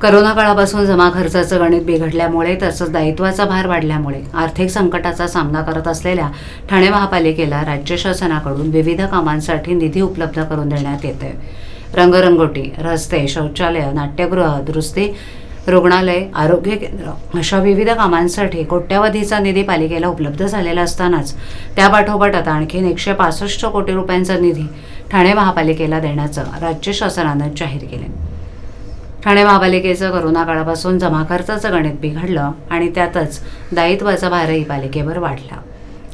Corona काळापासून जमा खर्चाचं गणित बिघडल्यामुळे तसंच दायित्वाचा भार वाढल्यामुळे आर्थिक संकटाचा सामना करत असलेल्या ठाणे महापालिकेला राज्य शासनाकडून विविध कामांसाठी निधी उपलब्ध करून देण्यात येते रंगरंगोटी रस्ते शौचालय नाट्यगृह दुरुस्ती रुग्णालय आरोग्य केंद्र अशा विविध कामांसाठी कोट्यावधीचा निधी पालिकेला उपलब्ध झालेला असतानाच त्यापाठोपाठ आता आणखीन एकशे पासष्ट कोटी रुपयांचा निधी ठाणे महापालिकेला देण्याचं राज्य शासनानं जाहीर केले ठाणे महापालिकेचं करोना काळापासून जमा खर्चाचं गणित बिघडलं आणि त्यातच दायित्वाचा भारही पालिकेवर वाढला.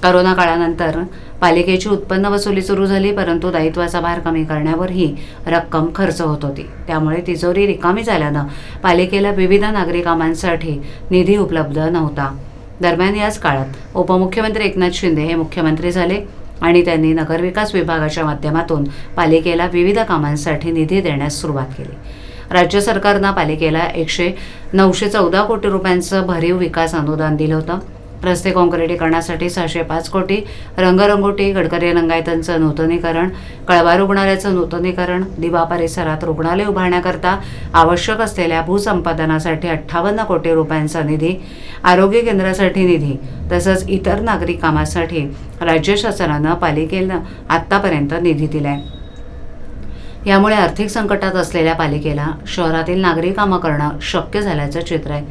करोना काळानंतर पालिकेची उत्पन्न वसुली सुरू झाली परंतु दायित्वाचा भार कमी करण्यावरही रक्कम खर्च होत होती. त्यामुळे तिजोरी रिकामी झाल्यानं पालिकेला विविध नागरी कामांसाठी निधी उपलब्ध नव्हता. दरम्यान याच काळात उपमुख्यमंत्री एकनाथ शिंदे हे मुख्यमंत्री झाले आणि त्यांनी नगरविकास विभागाच्या माध्यमातून पालिकेला विविध कामांसाठी निधी देण्यास सुरुवात केली. राज्य सरकारनं पालिकेला एकशे नऊशे चौदा कोटी रुपयांचं भरीव विकास अनुदान दिलं होतं. रस्ते काँक्रिटीकरणासाठी सहाशे पाच कोटी रंगरंगोटी गडकरी रंगायतांचं नूतनीकरण कळवा रुग्णालयाचं नूतनीकरण दिवा परिसरात रुग्णालय उभारण्याकरता आवश्यक असलेल्या भूसंपादनासाठी अठ्ठावन्न कोटी रुपयांचा निधी आरोग्य केंद्रासाठी निधी तसंच इतर नागरिक कामासाठी राज्य शासनानं पालिकेनं आत्तापर्यंत निधी दिलाय. यामुळे आर्थिक संकटात असलेल्या पालिकेला शहरातील नागरी कामं करणं शक्य झाल्याचं चित्र आहे.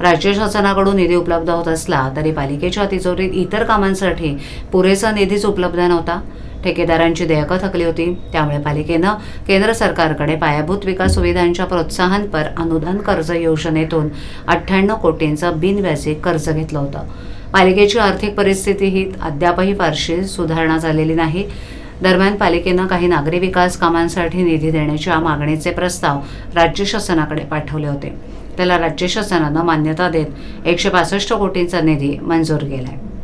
राज्य शासनाकडून निधी उपलब्ध होत असला तरी पालिकेच्या तिजोरीत इतर कामांसाठी पुरेसा निधीच उपलब्ध नव्हता. ठेकेदारांची देयकं थकली होती. त्यामुळे पालिकेनं केंद्र सरकारकडे पायाभूत विकास सुविधांच्या प्रोत्साहनपर अनुदान कर्ज योजनेतून अठ्ठ्याण्णव कोटींचं बिनव्याजी कर्ज घेतलं होतं. पालिकेची आर्थिक परिस्थिती ही अद्यापही फारशी सुधारणा झालेली नाही. दरम्यान पालिकेनं काही नागरी विकास कामांसाठी निधी देण्याच्या मागणीचे प्रस्ताव राज्य शासनाकडे पाठवले होते. त्याला राज्य शासनानं मान्यता देत एकशे पासष्ट कोटींचा निधी मंजूर केलाय.